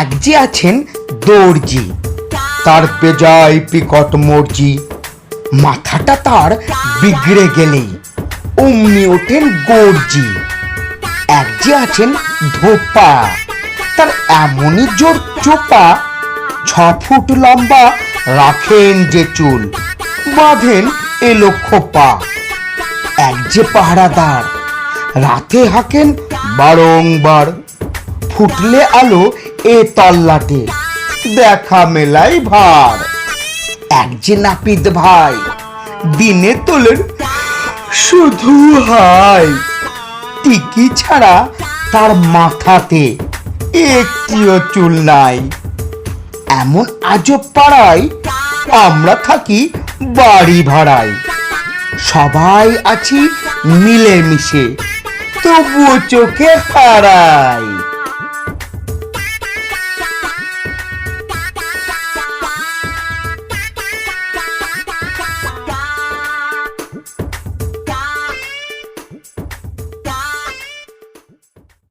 এক যে আছেন দর্জি। তার বেজায় পিকট মর্জি। মাথাটা তার বিগড়ে গেলেই অমনি ওঠেন গর্জি। এক যে আছেন ধোপা। তার এমনই জোর চোপা, ছ ফুট লম্বা রাখেন যে চুল, বাঁধেন এ লক্ষ পা। এক যে পাহারাদার, রাতে হাঁকেন বারংবার। ফুটলে আলো এ তল্লাটে। দেখা মেলাই ভার। এক যে নাপিত ভাই, দিনে তোলেন শুধু হাই। টিকি ছাড়া তার মাথাতে একটিও চুল নাই। এমন আজব পাড়ায় আমরা থাকি বাড়ি ভাড়ায়। সবাই আছি মিলেমিশে, তবুও চোখে হারাই